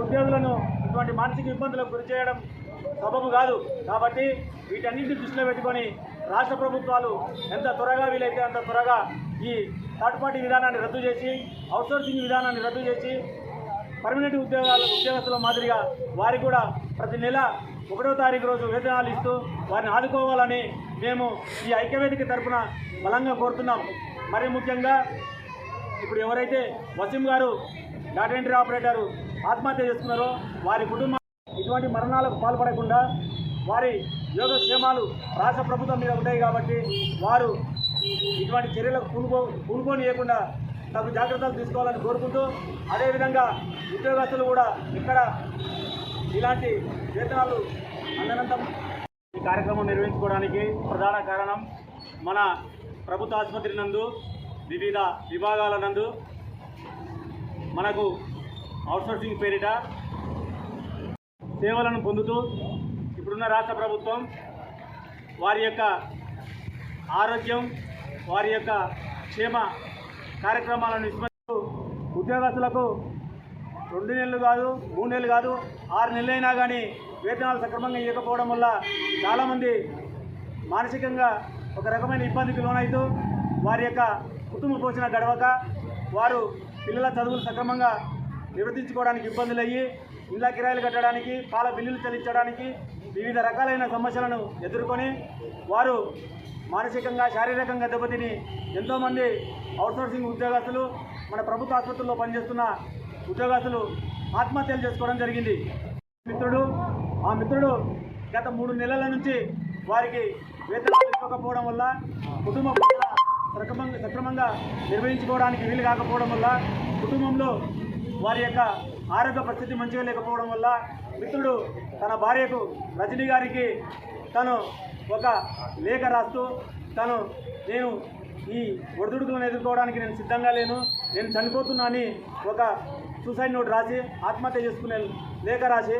ఉద్యోగులను ఇటువంటి మానసిక ఇబ్బందులకు గురి చేయడం సబబు కాదు. కాబట్టి వీటన్నింటిని దృష్టిలో పెట్టుకొని రాష్ట్ర ప్రభుత్వాలు ఎంత త్వరగా వీలైతే అంత త్వరగా ఈ థర్డ్ పార్టీ విధానాన్ని రద్దు చేసి అవుట్సోర్సింగ్ విధానాన్ని రద్దు చేసి పర్మనెంట్ ఉద్యోగాల ఉద్యోగస్తుల మాదిరిగా వారికి కూడా ప్రతి నెల ఒకటో తారీఖు రోజు వేతనాలు ఇస్తూ వారిని ఆదుకోవాలని మేము ఈ ఐక్యవేదిక తరఫున బలంగా కోరుతున్నాం. మరి ముఖ్యంగా ఇప్పుడు ఎవరైతే వసీం గారు డాటా ఎంట్రీ ఆపరేటర్ ఆత్మహత్య చేస్తున్నారో వారి కుటుంబం ఇటువంటి మరణాలకు పాల్పడకుండా వారి యోగక్షేమాలు రాష్ట్ర ప్రభుత్వం మీద ఉంటాయి కాబట్టి వారు ఇటువంటి చర్యలకు పూనుకో పూనుకోనియకుండా తగు జాగ్రత్తలు తీసుకోవాలని కోరుకుంటూ అదేవిధంగా ఉద్యోగస్తులు కూడా ఇక్కడ ఇలాంటి వేతనాలు అందనంతం ఈ కార్యక్రమం నిర్వహించుకోవడానికి ప్రధాన కారణం మన ప్రభుత్వ ఆసుపత్రి నందు వివిధ విభాగాల నందు మనకు అవుట్సోర్సింగ్ పేరిట సేవలను పొందుతూ ఇప్పుడున్న రాష్ట్ర ప్రభుత్వం వారి యొక్క ఆరోగ్యం వారి యొక్క క్షేమ కార్యక్రమాలను విస్మరిస్తూ ఉద్యోగస్తులకు రెండు నెలలు కాదు మూడు నెలలు కాదు ఆరు నెలలైనా కానీ వేతనాలు సక్రమంగా ఇవ్వకపోవడం వల్ల చాలామంది మానసికంగా ఒక రకమైన ఇబ్బందికి లోనవుతూ వారి యొక్క కుటుంబ పోషణ గడవక వారు పిల్లల చదువులు సక్రమంగా నిర్వర్తించుకోవడానికి ఇబ్బందులు అయ్యి ఇళ్ళ కిరాయిలు కట్టడానికి పాల బిల్లులు చెల్లించడానికి వివిధ రకాలైన సమస్యలను ఎదుర్కొని వారు మానసికంగా శారీరకంగా దెబ్బతిని ఎంతోమంది అవుట్సోర్సింగ్ ఉద్యోగస్తులు మన ప్రభుత్వ ఆసుపత్రుల్లో పనిచేస్తున్న ఉద్యోగస్తులు ఆత్మహత్యలు చేసుకోవడం జరిగింది. మిత్రుడు ఆ మిత్రుడు గత మూడు నెలల నుంచి వారికి వేతనాలు ఇవ్వకపోవడం వల్ల కుటుంబ పోషణ సక్రమంగా సక్రమంగా నిర్వహించుకోవడానికి వీలు కాకపోవడం వల్ల కుటుంబంలో వారి యొక్క ఆరోగ్య పరిస్థితి మంచిగా లేకపోవడం వల్ల మిత్రుడు తన భార్యకు రజనీ గారికి తను ఒక లేఖ రాస్తూ తను నేను ఈ ఒడిదుడుకులను ఎదుర్కోవడానికి నేను సిద్ధంగా లేను. నేను చనిపోతున్నా అని ఒక సూసైడ్ నోట్ రాసి ఆత్మహత్య చేసుకునే లేఖ రాసి